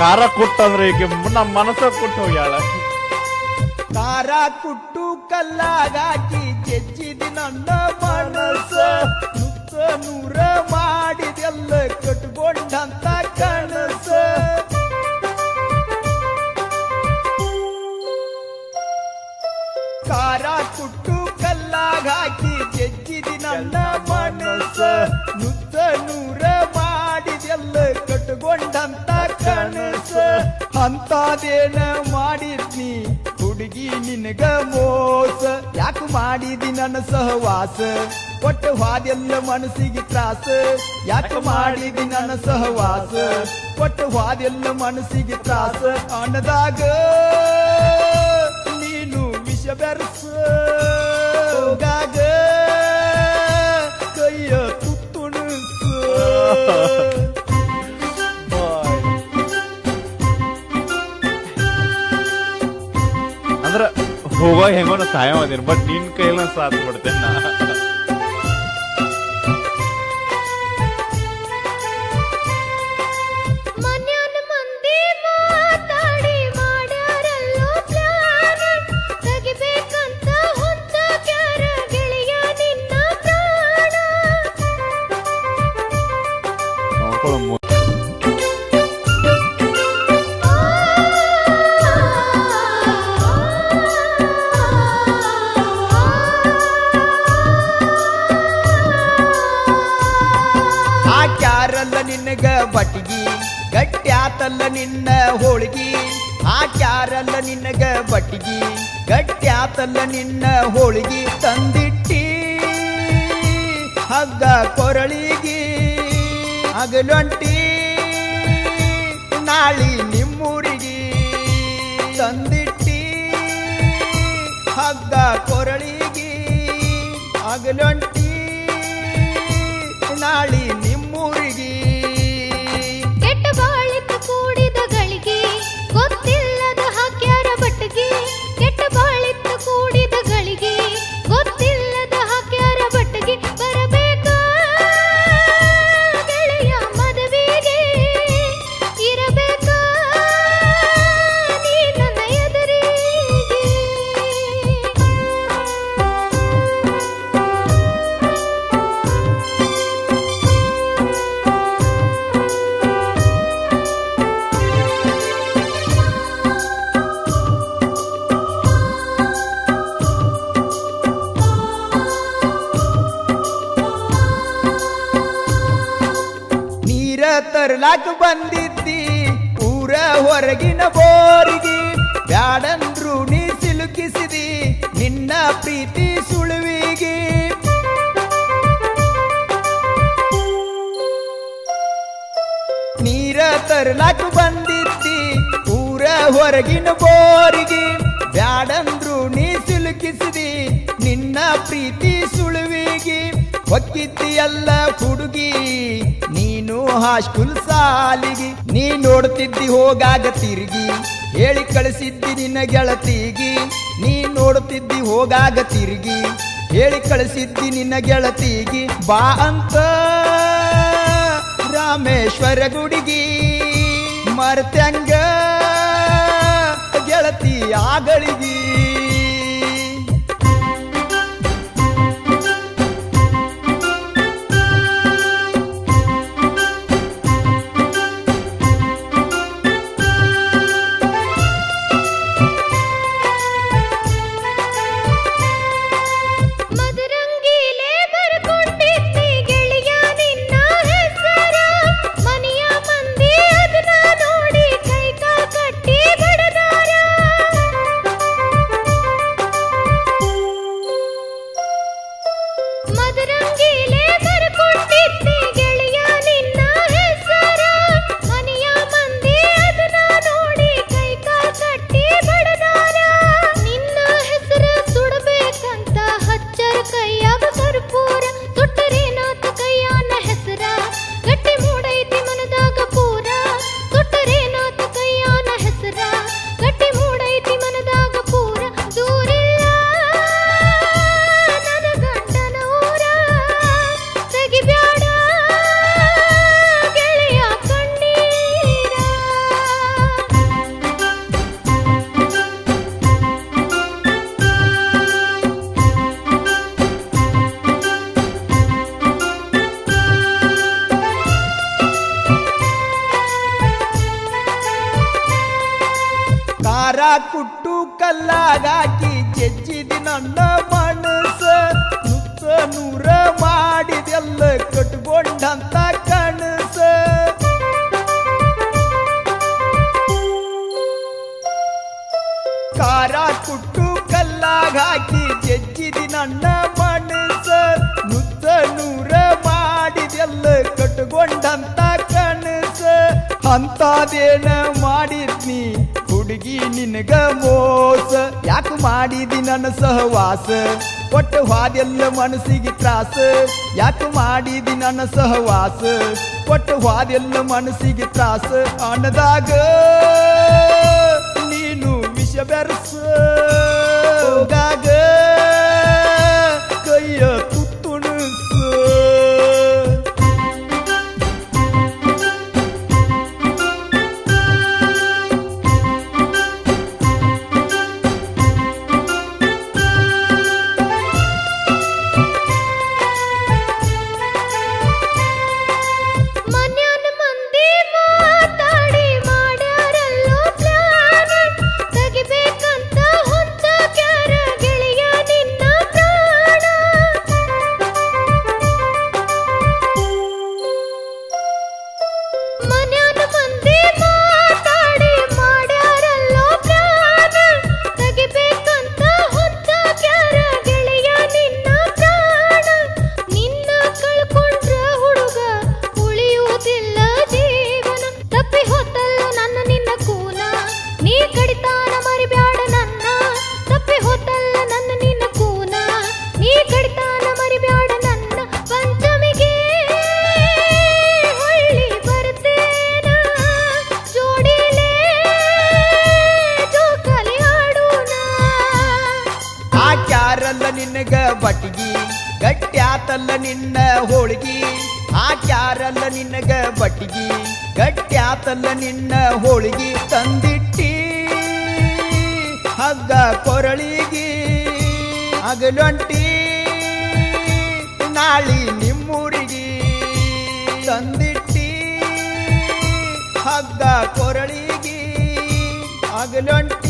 ಖಾರ ಕುಟ್ಟಂದ್ರೆ ಈಗ ನಮ್ಮ ಮನಸ್ಸ ಕುಟ್ಟು ಹೋಗ್ಯಾಳ. ಖಾರ ಕುಟ್ಟು ಕಲ್ಲಾಗಾಕಿ ಚೆಚ್ಚಿದ ನನ್ನ ಮನಸ್ಸ ನೂರ ಮಾಡಿದೆಲ್ಲ ಕಟ್ಕೊಂಡಂತ ಕನಸ. ಖಾರ ಕುಟ್ಟು ಕಲ್ಲಾಗಾಕಿ ಚೆಚ್ಚಿದ ನನ್ನ ಮನಸ್ಸ ನುತ್ತ ನೂರ ಮಾಡಿದೆಲ್ಲ ಕಟ್ಕೊಂಡಂತ ಕನಸ ಅಂತದೇನ ಮಾಡಿದ್ನಿ. ಹುಡುಗಿ ನಿನಗ ಮೋಸ, ಯಾಕೆ ಮಾಡಿದಿ ನನ್ನ ಸಹವಾಸ? ಒಟ್ಟು ಹಾದೆಲ್ಲ ಮನಸ್ಸಿಗೆ ತ್ರಾಸ, ಯಾಕೆ ಮಾಡಿದಿ ನನ್ನ ಸಹವಾಸ? ಒಟ್ಟು ಹಾದೆಲ್ಲ ಮನಸ್ಸಿಗೆ ತ್ರಾಸ, ಅನ್ನದಾಗ ನೀನು ವಿಷ ಬೆರಸ. ಹೆಂಗೋ ಸಹಾಯ ಮಾಡ್ತೀನಿ ಬಟ್ ನಿನ್ ಕೈಲ ಸಾಥ್ ಬಿಡ್ತೇನೆ ನಾ. ಗಟ್ಟ್ಯಾತಲ್ಲ ನಿನ್ನ ಹೋಳ್ಗಿ ಹಾಕ್ಯಾರಲ್ಲ ನಿನಗ ಬಟ್ಗಿ ಗಟ್ಟ್ಯಾತಲ್ಲ ನಿನ್ನ ಹೋಳ್ಗಿ ತಂದಿಟ್ಟಿ, ಹಗ್ಗ ಕೊರಳಿಗಿ, ಹಗಲೊಂಟಿ, ನಾಳಿ ನಿಮ್ಮೂರಿಗಿ ತಂದಿಟ್ಟಿ. ಹಗ್ಗ ಕೊರಳಿಗಿ, ಹಗಲೊಂಟಿ ತರ್ಲಾಕ ಬಂದಿದ್ದಿ. ಊರ ಹೊರಗಿನ ಬೋರಿಗಿ ಬ್ಯಾಡಂದ್ರು ನೀ ಸಿಲುಕಿಸಿದಿ. ನಿನ್ನ ಪ್ರೀತಿ ಸುಳುವಿಗೆ. ನೀರ ತರ್ಲಾಕ ಬಂದಿದ್ದಿ. ಊರ ಹೊರಗಿನ ಬೋರಿಗೆ ಬ್ಯಾಡಂದ್ರು ನೀ ಸಿಲುಕಿಸಿದಿ. ನಿನ್ನ ಪ್ರೀತಿ ಸುಳುವಿಗೆ. ಹೊಕ್ಕಿದ್ದಿಯಲ್ಲ ಹುಡುಗಿ, ನೀನು ಹಾಸ್ಕುಲ್ ಸಾಲಿಗಿ, ನೀ ನೋಡ್ತಿದ್ದಿ ಹೋಗಾಗ ತಿರುಗಿ, ಹೇಳಿ ಕಳಿಸಿದ್ದಿ ನಿನ್ನ ಗೆಳತಿಗಿ, ನೀ ನೋಡ್ತಿದ್ದಿ ಹೋಗಾಗ ತಿರುಗಿ, ಹೇಳಿ ಕಳಿಸಿದ್ದಿ ನಿನ್ನ ಗೆಳತಿಗಿ, ಬಾ ಅಂತ ರಾಮೇಶ್ವರ ಗುಡಿಗಿ ಮರ್ತಂಗ ಗೆಳತಿ ಆಗಳಿಗಿ ಕುಟ್ಟು ಕಲ್ಲಾಗಾಕಿ ಜಜ್ಜಿದಿ ನನ್ನ ಮನಸ್ಸ. ನುತ್ತ ನೂರ ಮಾಡಿದೆಲ್ಲ ಕಟ್ಕೊಂಡಂತ ಕನಸ. ಕಾರ ಕುಟ್ಟು ಕಲ್ಲಾಗಾಕಿ ಜಜ್ಜಿದಿ ನನ್ನ ಮನಸ್ಸ. ನುತ್ತ ನೂರ ಮಾಡಿದೆಲ್ಲ ಕಟ್ಕೊಂಡಂತ ಕನಸ. ಅಂತದೇನ ಮಾಡಿದ್ನಿ ಹುಡುಗಿ ನಿನಗ ಮೋಸ? ಯಾಕೆ ಮಾಡಿದಿ ನನ್ನ ಸಹವಾಸ? ಒಟ್ಟು ಹಾದೆಲ್ಲ ಮನಸ್ಸಿಗೆ ತ್ರಾಸ. ಯಾಕೆ ಮಾಡಿದಿ ನನ್ನ ಸಹವಾಸ? ಒಟ್ಟು ಹಾದೆಲ್ಲ ಮನಸ್ಸಿಗೆ ತ್ರಾಸ. ಅನ್ನದಾಗ ನೀನು ವಿಷ ಬೆರಸ. ಗಟ್ಟ್ಯಾತಲ್ಲ ನಿನ್ನ ಹೋಳ್ಗಿ ಹಾಕ್ಯಾರಲ್ಲ ನಿನಗ ಬಟ್ಗಿ ಗಟ್ಟ್ಯಾತಲ್ಲ ನಿನ್ನ ಹೋಳ್ಗಿ ತಂದಿಟ್ಟಿ. ಹಗ್ಗ ಕೊರಳಿಗಿ ಅಗಲೊಂಟಿ ನಾಳಿ ನಿಮ್ಮೂರಿಗಿ ತಂದಿಟ್ಟಿ. ಹಗ್ಗ ಕೊರಳಿಗಿ ಅಗಲೊಂಟಿ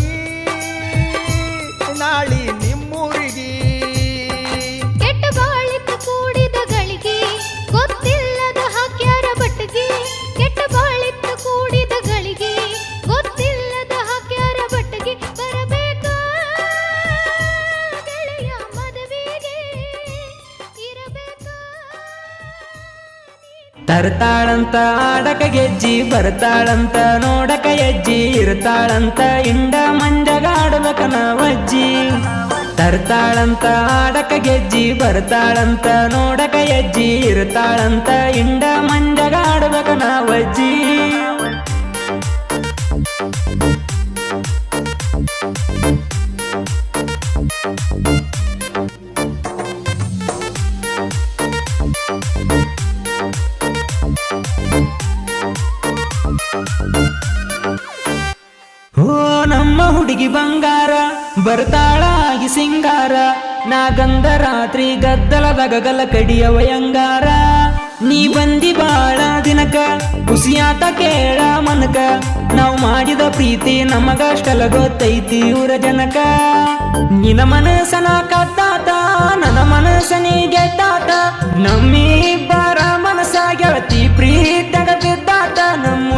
ತರ್ತಾಳಂತ ಆಡಕ ಗೆಜ್ಜಿ, ಬರ್ತಾಳಂತ ನೋಡಕ ಎಜ್ಜಿ, ಇರ್ತಾಳಂತ ಇಂಡ ಮಂಜಗಾಡ್ಬೇಕ ನಾವಜ್ಜಿ ತರ್ತಾಳಂತ ಆಡಕ ಗೆಜ್ಜಿ, ಬರ್ತಾಳಂತ ನೋಡಕ ಎಜ್ಜಿ, ಇರ್ತಾಳಂತ ಇಂಡ ಮಂಜಗಾಡ್ಬೇಕ ನಾವಜ್ಜಿ ಹುಡುಗಿ ಬಂಗಾರ, ಬರ್ತಾಳಾಗಿ ಸಿಂಗಾರ ನಾ ಗಂಧ ರಾತ್ರಿ ಗದ್ದಲದ ಗಗಲ ಕಡಿಯ ವಯಂಗಾರ. ನೀ ಬಂದಿ ಬಾಳ ದಿನಕ ಖುಷಿಯಾತ ಕೇಳ ಮನಕ, ನಾವು ಮಾಡಿದ ಪ್ರೀತಿ ನಮಗಷ್ಟಲ ಗೊತ್ತೈತಿ ಊರ ಜನಕ. ನಿನ ಮನಸ್ಸನ ಕತ್ತಾತ ನನ್ನ ಮನಸ್ಸನಿ ಗೆದ್ದಾತ. ನಮ್ಮಿಬ್ಬರ